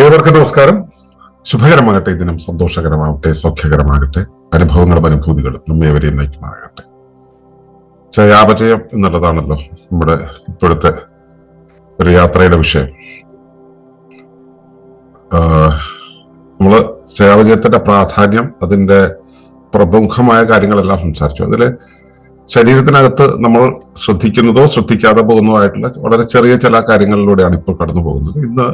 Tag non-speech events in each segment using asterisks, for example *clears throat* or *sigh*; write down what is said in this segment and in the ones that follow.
ഏവർക്കും നമസ്കാരം. ശുഭകരമാകട്ടെ ദിനം സന്തോഷകരമാകട്ടെ സൗഖ്യകരമാകട്ടെ അനുഭവങ്ങളും അനുഭൂതികളും നമ്മേവരെയും നയിക്കുമാകട്ടെ ജയാപജയം എന്നുള്ളതാണല്ലോ നമ്മുടെ ഇപ്പോഴത്തെ ഒരു യാത്രയുടെ വിഷയം. നമ്മൾ ജയാപജയത്തിന്റെ പ്രാധാന്യം അതിന്റെ പ്രമുഖമായ കാര്യങ്ങളെല്ലാം സംസാരിച്ചു. അതിൽ ശരീരത്തിനകത്ത് നമ്മൾ ശ്രദ്ധിക്കുന്നതോ ശ്രദ്ധിക്കാതെ പോകുന്നതോ ആയിട്ടുള്ള വളരെ ചെറിയ ചില കാര്യങ്ങളിലൂടെയാണ് ഇപ്പോൾ കടന്നു പോകുന്നത് ഇന്ന്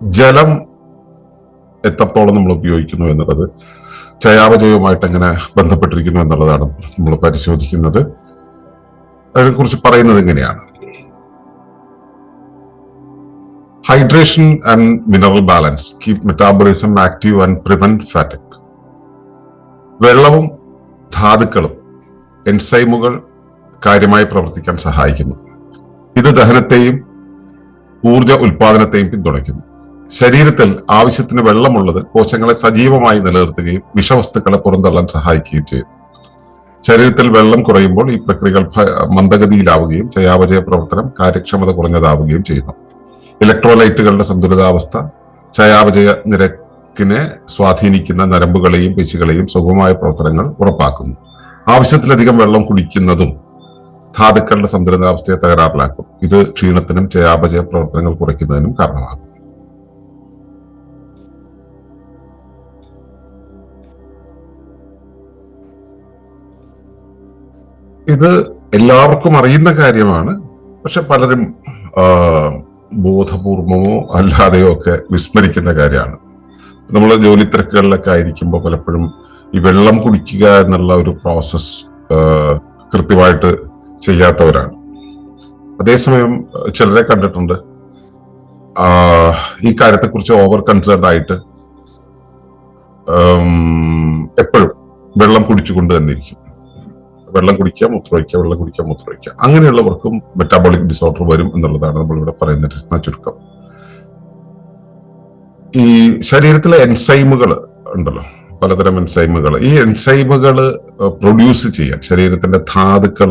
ജലം എത്രത്തോളം നമ്മൾ ഉപയോഗിക്കുന്നു എന്നുള്ളത് ചയാപചയവുമായിട്ട് എങ്ങനെ ബന്ധപ്പെട്ടിരിക്കുന്നു എന്നുള്ളതാണ് നമ്മൾ പരിശോധിക്കുന്നത്. അതിനെക്കുറിച്ച് പറയുന്നത് എങ്ങനെയാണ് hydration and mineral balance keep metabolism active and prevent fatigue വെള്ളവും ധാതുക്കളും എൻസൈമുകൾ കാര്യമായി പ്രവർത്തിക്കാൻ സഹായിക്കുന്നു. ഇത് ദഹനത്തെയും ഊർജ ഉൽപാദനത്തെയും പിന്തുണയ്ക്കുന്നു. ശരീരത്തിൽ ആവശ്യത്തിന് വെള്ളമുള്ളത് കോശങ്ങളെ സജീവമായി നിലനിർത്തുകയും വിഷവസ്തുക്കളെ പുറന്തള്ളാൻ സഹായിക്കുകയും ചെയ്യുന്നു ശരീരത്തിൽ വെള്ളം കുറയുമ്പോൾ ഈ പ്രക്രിയകൾ മന്ദഗതിയിലാവുകയും ചയാവചയ പ്രവർത്തനം കാര്യക്ഷമത കുറഞ്ഞതാവുകയും ചെയ്യുന്നു. ഇലക്ട്രോലൈറ്റുകളുടെ സന്തുലിതാവസ്ഥ ചയാവചയ നിരക്കിനെ സ്വാധീനിക്കുന്ന നരമ്പുകളെയും പേശികളെയും സുഗമമായ പ്രവർത്തനങ്ങൾ ഉറപ്പാക്കുന്നു. ആവശ്യത്തിലധികം വെള്ളം കുടിക്കുന്നതും ധാതുക്കളുടെ സന്തുലിതാവസ്ഥയെ തകരാറിലാക്കും. ഇത് ക്ഷീണത്തിനും ചയാപചയ പ്രവർത്തനങ്ങൾ കുറയ്ക്കുന്നതിനും കാരണമാകും. ഇത് എല്ലാവർക്കും അറിയുന്ന കാര്യമാണ്. പക്ഷെ പലരും ബോധപൂർവമോ അല്ലാതെയോ ഒക്കെ വിസ്മരിക്കുന്ന കാര്യമാണ്. നമ്മൾ ജോലി തിരക്കുകളിലൊക്കെ ആയിരിക്കുമ്പോൾ പലപ്പോഴും ഈ വെള്ളം കുടിക്കുക എന്നുള്ള ഒരു പ്രോസസ് കൃത്യമായിട്ട് ചെയ്യാത്തവരാണ്. അതേസമയം ചിലരെ കണ്ടിട്ടുണ്ട്. ഈ കാര്യത്തെക്കുറിച്ച് ഓവർ കൺസേൺഡ് ആയിട്ട് എപ്പോഴും വെള്ളം കുടിച്ചുകൊണ്ട് തന്നെ ഇരിക്കും വെള്ളം കുടിക്കുക മൂത്രമൊഴിക്കുക വെള്ളം കുടിക്കുക മൂത്രമൊഴിക്കുക. അങ്ങനെയുള്ളവർക്കും മെറ്റാബോളിക് ഡിസോർഡർ വരും എന്നുള്ളതാണ് നമ്മൾ ഇവിടെ പറയുന്ന ചുരുക്കം. ഈ ശരീരത്തിലെ എൻസൈമുകൾ ഉണ്ടല്ലോ പലതരം എൻസൈമുകൾ ഈ എൻസൈമുകൾ പ്രൊഡ്യൂസ് ചെയ്യാൻ ശരീരത്തിന്റെ ധാതുക്കൾ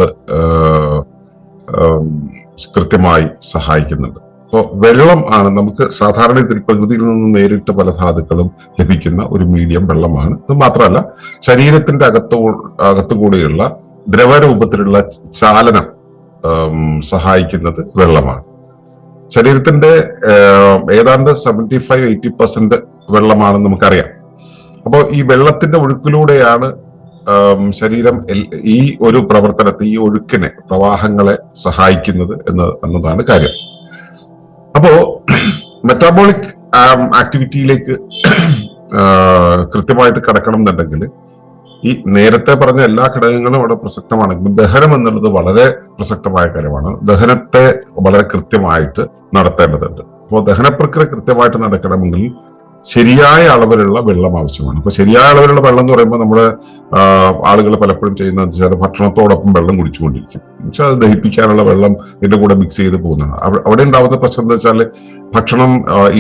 കൃത്യമായി സഹായിക്കുന്നുണ്ട്. അപ്പോൾ വെള്ളം ആണ് നമുക്ക് സാധാരണ ഇതിൽ പ്രകൃതിയിൽ നിന്ന് നേരിട്ട് പല ധാതുക്കളും ലഭിക്കുന്ന ഒരു മീഡിയം വെള്ളമാണ്. അത് മാത്രമല്ല ശരീരത്തിന്റെ അകത്തു അകത്തുകൂടിയുള്ള ദ്രവരൂപത്തിലുള്ള ചാലനം സഹായിക്കുന്നത് വെള്ളമാണ്. ശരീരത്തിന്റെ ഏതാണ്ട് സെവന്റി ഫൈവ് എയ്റ്റി പെർസെന്റ് വെള്ളമാണെന്ന് നമുക്കറിയാം. അപ്പോൾ ഈ വെള്ളത്തിന്റെ ഒഴുക്കിലൂടെയാണ് ശരീരം ഈ ഒരു പ്രവർത്തനത്തെ ഈ ഒഴുക്കിനെ പ്രവാഹങ്ങളെ സഹായിക്കുന്നത് എന്ന് എന്നതാണ് കാര്യം. അപ്പോ മെറ്റാബോളിക് ആക്ടിവിറ്റിയിലേക്ക് കൃത്യമായിട്ട് കടക്കണം എന്നുണ്ടെങ്കിൽ ഈ നേരത്തെ പറഞ്ഞ എല്ലാ ഘടകങ്ങളും അവിടെ പ്രസക്തമാണെങ്കിലും ദഹനം എന്നുള്ളത് വളരെ പ്രസക്തമായ കാര്യമാണ്. ദഹനത്തെ വളരെ കൃത്യമായിട്ട് നടത്തേണ്ടതുണ്ട്. അപ്പോൾ ദഹന പ്രക്രിയ കൃത്യമായിട്ട് നടക്കണമെങ്കിൽ ശരിയായ അളവിലുള്ള വെള്ളം ആവശ്യമാണ്. അപ്പൊ ശരിയായ അളവിലുള്ള വെള്ളം എന്ന് പറയുമ്പോൾ നമ്മുടെ ആളുകൾ പലപ്പോഴും ചെയ്യുന്ന വെച്ചാൽ ഭക്ഷണത്തോടൊപ്പം വെള്ളം കുടിച്ചുകൊണ്ടിരിക്കും. പക്ഷെ അത് ദഹിപ്പിക്കാനുള്ള വെള്ളം ഇതിന്റെ കൂടെ മിക്സ് ചെയ്ത് പോകുന്നതാണ്. അവിടെ ഉണ്ടാവുന്ന പ്രശ്നം എന്താ വെച്ചാൽ ഭക്ഷണം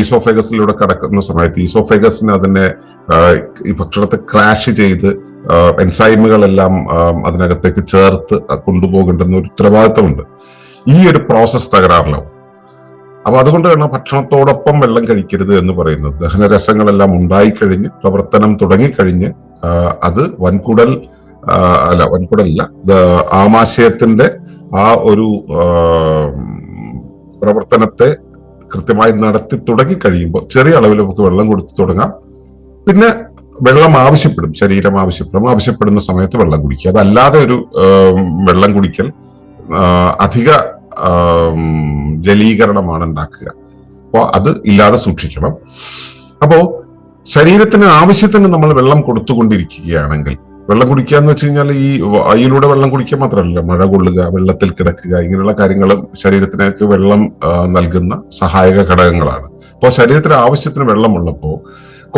ഈസോഫേഗസിലൂടെ കടക്കുന്ന സമയത്ത് ഈസോഫേഗസിന് അതിനെ ഈ ഭക്ഷണത്തെ ക്രാഷ് ചെയ്ത് എൻസൈമുകളെല്ലാം അതിനകത്തേക്ക് ചേർത്ത് കൊണ്ടുപോകേണ്ടുന്ന ഒരു ഉത്തരവാദിത്തമുണ്ട്. ഈ ഒരു പ്രോസസ് തകരാറിലാവും. അപ്പൊ അതുകൊണ്ടാണ് ഭക്ഷണത്തോടൊപ്പം വെള്ളം കഴിക്കരുത് എന്ന് പറയുന്നത്. ദഹനരസങ്ങളെല്ലാം ഉണ്ടായിക്കഴിഞ്ഞ് പ്രവർത്തനം തുടങ്ങിക്കഴിഞ്ഞ് അത് വൻകുടൽ അല്ല വൻകുടലല്ല ആമാശയത്തിന്റെ ആ ഒരു പ്രവർത്തനത്തെ കൃത്യമായി നടത്തി തുടങ്ങി കഴിയുമ്പോൾ ചെറിയ അളവിൽ നമുക്ക് വെള്ളം കൊടുത്തു തുടങ്ങാം. പിന്നെ വെള്ളം ആവശ്യപ്പെടും ശരീരം ആവശ്യപ്പെടും. ആവശ്യപ്പെടുന്ന സമയത്ത് വെള്ളം കുടിക്കുക. അതല്ലാതെ ഒരു വെള്ളം കുടിക്കൽ അധിക ജലീകരണമാണ് ഉണ്ടാക്കുക. അപ്പോൾ അത് ഇല്ലാതെ സൂക്ഷിക്കണം. അപ്പോൾ ശരീരത്തിന് ആവശ്യത്തിന് നമ്മൾ വെള്ളം കൊടുത്തുകൊണ്ടിരിക്കുകയാണെങ്കിൽ വെള്ളം കുടിക്കുക എന്ന് വെച്ച് കഴിഞ്ഞാൽ ഈ വായിലൂടെ വെള്ളം കുടിക്കുക മാത്രമല്ല മഴ കൊള്ളുക വെള്ളത്തിൽ കിടക്കുക ഇങ്ങനെയുള്ള കാര്യങ്ങളും ശരീരത്തിലേക്ക് വെള്ളം നൽകുന്ന സഹായക ഘടകങ്ങളാണ്. അപ്പോൾ ശരീരത്തിന് ആവശ്യത്തിന് വെള്ളമുള്ളപ്പോൾ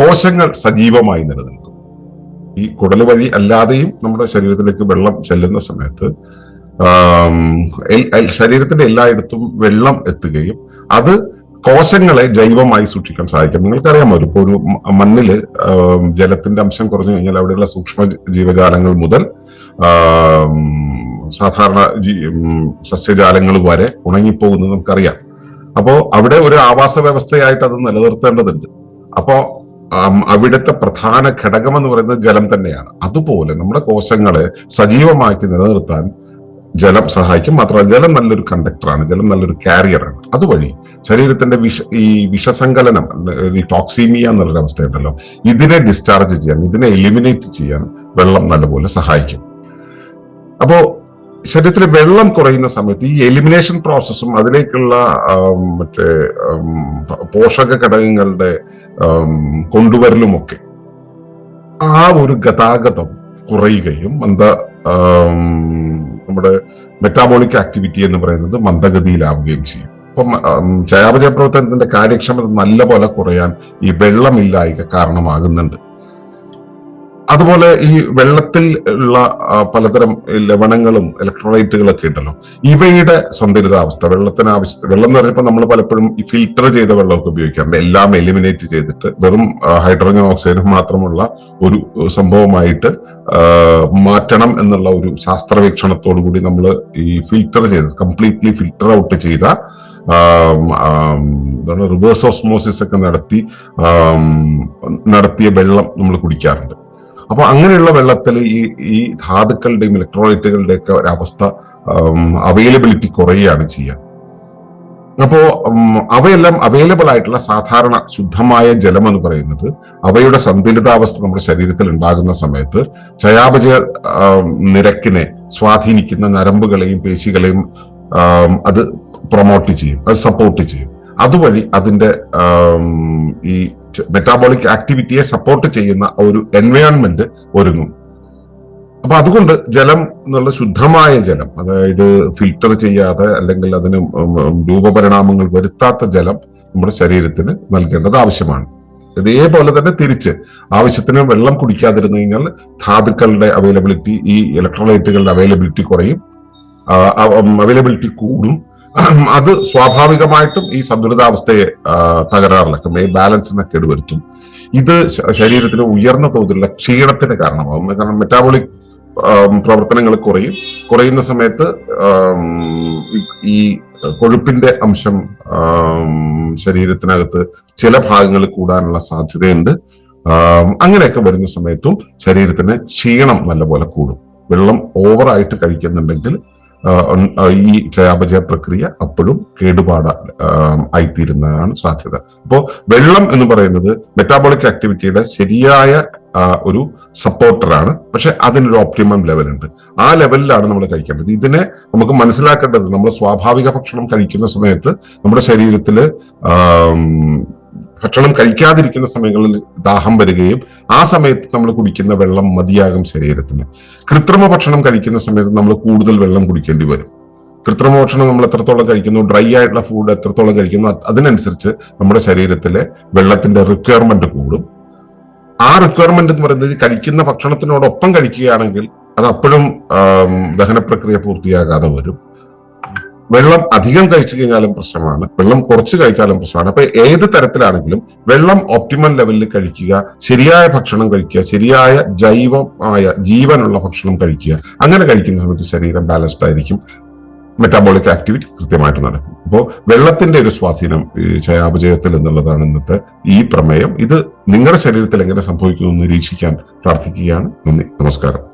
കോശങ്ങൾ സജീവമായി നിലനിൽക്കും. ഈ കുടൽ വഴി അല്ലാതെയും നമ്മുടെ ശരീരത്തിലേക്ക് വെള്ളം ചെല്ലുന്ന സമയത്ത് ശരീരത്തിന്റെ എല്ലായിടത്തും വെള്ളം എത്തുകയും അത് കോശങ്ങളെ ജൈവമായി സൂക്ഷിക്കാൻ സഹായിക്കും. നിങ്ങൾക്കറിയാമോ ഇപ്പോൾ ഒരു മണ്ണിൽ ജലത്തിന്റെ അംശം കുറഞ്ഞു കഴിഞ്ഞാൽ അവിടെയുള്ള സൂക്ഷ്മ ജീവജാലങ്ങൾ മുതൽ സാധാരണ സസ്യജാലങ്ങൾ വരെ ഉണങ്ങിപ്പോകുന്നത് നമുക്കറിയാം. അപ്പോ അവിടെ ഒരു ആവാസ വ്യവസ്ഥയായിട്ട് അത് നിലനിർത്തേണ്ടതുണ്ട്. അപ്പോ ആം, അവിടുത്തെ പ്രധാന ഘടകം എന്ന് പറയുന്നത് ജലം തന്നെയാണ്. അതുപോലെ നമ്മുടെ കോശങ്ങളെ സജീവമാക്കി നിലനിർത്താൻ ജലം സഹായിക്കും. മാത്രമല്ല ജലം നല്ലൊരു കണ്ടക്ടറാണ് ജലം നല്ലൊരു കാരിയറാണ് അതുവഴി ശരീരത്തിന്റെ വിഷ ഈ വിഷസങ്കലനം ഈ ടോക്സീമിയ എന്നുള്ളൊരു അവസ്ഥയുണ്ടല്ലോ ഇതിനെ ഡിസ്ചാർജ് ചെയ്യാൻ ഇതിനെ എലിമിനേറ്റ് ചെയ്യാൻ വെള്ളം നല്ലപോലെ സഹായിക്കും. അപ്പോ ശരീരത്തിൽ വെള്ളം കുറയുന്ന സമയത്ത് ഈ എലിമിനേഷൻ പ്രോസസ്സും അതിലേക്കുള്ള മറ്റേ പോഷക ഘടകങ്ങളുടെ കൊണ്ടുവരലുമൊക്കെ ആ ഒരു ഗതാഗതം കുറയുകയും മന്ദ നമ്മുടെ മെറ്റാബോളിക് ആക്ടിവിറ്റി എന്ന് പറയുന്നത് മന്ദഗതിയിലാവുകയും ചെയ്യും. അപ്പം ചയാപചയ പ്രവർത്തനത്തിന്റെ കാര്യക്ഷമത നല്ലപോലെ കുറയാൻ ഈ വെള്ളമില്ലായ്ക കാരണമാകുന്നുണ്ട്. അതുപോലെ ഈ വെള്ളത്തിൽ ഉള്ള പലതരം ലവണങ്ങളും ഇലക്ട്രോലൈറ്റുകളൊക്കെ ഉണ്ടല്ലോ. ഇവയുടെ സന്തുലിതാവസ്ഥ വെള്ളത്തിന് ആവശ്യത്തിന് വെള്ളം എന്ന് പറഞ്ഞപ്പോൾ നമ്മൾ പലപ്പോഴും ഈ ഫിൽട്ടർ ചെയ്ത വെള്ളമൊക്കെ ഉപയോഗിക്കാറുണ്ട്. എല്ലാം എലിമിനേറ്റ് ചെയ്തിട്ട് വെറും ഹൈഡ്രോജൻ ഓക്സൈഡും മാത്രമുള്ള ഒരു സംഭവമായിട്ട് മാറ്റണം എന്നുള്ള ഒരു ശാസ്ത്രവീക്ഷണത്തോടു കൂടി നമ്മൾ ഈ ഫിൽട്ടർ ചെയ്ത് കംപ്ലീറ്റ്ലി ഫിൽട്ടർ ഔട്ട് ചെയ്ത റിവേഴ്സ് ഓസ്മോസിസ് ഒക്കെ നടത്തി നടത്തിയ വെള്ളം നമ്മൾ കുടിക്കാറുണ്ട്. അപ്പൊ അങ്ങനെയുള്ള വെള്ളത്തിൽ ഈ ഈ ധാതുക്കളുടെയും ഇലക്ട്രോലൈറ്റുകളുടെയൊക്കെ ഒരവസ്ഥ അവൈലബിലിറ്റി കുറയുകയാണ് ചെയ്യുക അപ്പോ അവയെല്ലാം അവൈലബിൾ ആയിട്ടുള്ള സാധാരണ ശുദ്ധമായ ജലം എന്ന് പറയുന്നത് അവയുടെ സന്തുലിതാവസ്ഥ നമ്മുടെ ശരീരത്തിൽ ഉണ്ടാകുന്ന സമയത്ത് ചയാപചയ നിരക്കിനെ സ്വാധീനിക്കുന്ന നരമ്പുകളെയും പേശികളെയും അത് പ്രൊമോട്ട് ചെയ്യും അത് സപ്പോർട്ട് ചെയ്യും. അതുവഴി അതിന്റെ ഈ മെറ്റാബോളിക് ആക്ടിവിറ്റിയെ സപ്പോർട്ട് ചെയ്യുന്ന ഒരു എൻവയോൺമെന്റ് ഒരുങ്ങും. അപ്പൊ അതുകൊണ്ട് ജലം എന്നുള്ള ശുദ്ധമായ ജലം അതായത് ഫിൽട്ടർ ചെയ്യാതെ അല്ലെങ്കിൽ അതിന് രൂപപരിണാമങ്ങൾ വരുത്താത്ത ജലം നമ്മുടെ ശരീരത്തിന് നൽകേണ്ടത് ആവശ്യമാണ്. ഇതേപോലെ തന്നെ തിരിച്ച് ആവശ്യത്തിന് വെള്ളം കുടിക്കാതിരുന്നു കഴിഞ്ഞാൽ ധാതുക്കളുടെ അവൈലബിലിറ്റി ഈ ഇലക്ട്രോലൈറ്റുകളുടെ അവൈലബിലിറ്റി കുറയും. അവൈലബിലിറ്റി കൂടും. *clears throat* അത് സ്വാഭാവികമായിട്ടും ഈ സന്തുലിതാവസ്ഥയെ തകരാറിലാക്കും. ഈ ബാലൻസിനെ കേടുവരുത്തും. ഇത് ശരീരത്തിന് ഉയർന്ന തോതിലുള്ള ക്ഷീണത്തിന് കാരണമാകും കാരണം മെറ്റാബോളിക് പ്രവർത്തനങ്ങൾ കുറയും. കുറയുന്ന സമയത്ത് ഈ- കൊഴുപ്പിന്റെ അംശം ശരീരത്തിനകത്ത് ചില ഭാഗങ്ങളിൽ കൂടാനുള്ള സാധ്യതയുണ്ട്. അങ്ങനെയൊക്കെ വരുന്ന സമയത്തും ശരീരത്തിന് ക്ഷീണം നല്ലപോലെ കൂടും. വെള്ളം ഓവറായിട്ട് കഴിക്കുന്നുണ്ടെങ്കിൽ ഈ ചയാപചയ പ്രക്രിയ അപ്പോഴും കേടുപാട ആയിത്തീരുന്നതാണ് സാധ്യത. അപ്പോൾ വെള്ളം എന്ന് പറയുന്നത് മെറ്റാബോളിക് ആക്ടിവിറ്റിയുടെ ശരിയായ ഒരു സപ്പോർട്ടറാണ് പക്ഷെ അതിനൊരു ഓപ്റ്റിമം ലെവലുണ്ട് ആ ലെവലിലാണ് നമ്മൾ കഴിക്കേണ്ടത്. ഇതിനെ നമുക്ക് മനസ്സിലാക്കേണ്ടത് നമ്മൾ സ്വാഭാവിക ഭക്ഷണം കഴിക്കുന്ന സമയത്ത് നമ്മുടെ ശരീരത്തിൽ ഭക്ഷണം കഴിക്കാതിരിക്കുന്ന സമയങ്ങളിൽ ദാഹം വരികയും ആ സമയത്ത് നമ്മൾ കുടിക്കുന്ന വെള്ളം മതിയാകും ശരീരത്തിന്. കൃത്രിമ ഭക്ഷണം കഴിക്കുന്ന സമയത്ത് നമ്മൾ കൂടുതൽ വെള്ളം കുടിക്കേണ്ടി വരും. കൃത്രിമ ഭക്ഷണം നമ്മൾ എത്രത്തോളം കഴിക്കുന്നു ഡ്രൈ ആയിട്ടുള്ള ഫുഡ് എത്രത്തോളം കഴിക്കുന്നു അതിനനുസരിച്ച് നമ്മുടെ ശരീരത്തിലെ വെള്ളത്തിന്റെ റിക്വയർമെന്റ് കൂടും. ആ റിക്വയർമെന്റ് എന്ന് പറയുന്നത് കഴിക്കുന്ന ഭക്ഷണത്തിനോടൊപ്പം കഴിക്കുകയാണെങ്കിൽ അത് അപ്പോഴും ദഹന പ്രക്രിയ പൂർത്തിയാകാതെ വരും. വെള്ളം അധികം കഴിച്ചു കഴിഞ്ഞാലും പ്രശ്നമാണ്. വെള്ളം കുറച്ച് കഴിച്ചാലും പ്രശ്നമാണ്. അപ്പൊ ഏത് തരത്തിലാണെങ്കിലും വെള്ളം ഒപ്റ്റിമൽ ലെവലിൽ കഴിക്കുക ശരിയായ ഭക്ഷണം കഴിക്കുക ശരിയായ ജൈവമായ ജീവനുള്ള ഭക്ഷണം കഴിക്കുക. അങ്ങനെ കഴിക്കുന്ന സമയത്ത് ശരീരം ബാലൻസ്ഡ് ആയിരിക്കും. മെറ്റാബോളിക് ആക്ടിവിറ്റി കൃത്യമായിട്ട് നടക്കും. അപ്പോൾ വെള്ളത്തിന്റെ ഒരു സ്വാധീനം ഈ ചയാപചയത്തിൽ എന്നുള്ളതാണ് ഇന്നത്തെ ഈ പ്രമേയം. ഇത് നിങ്ങളുടെ ശരീരത്തിൽ എങ്ങനെ സംഭവിക്കുന്നു നിരീക്ഷിക്കാൻ പ്രാർത്ഥിക്കുകയാണ്. നന്ദി. നമസ്കാരം.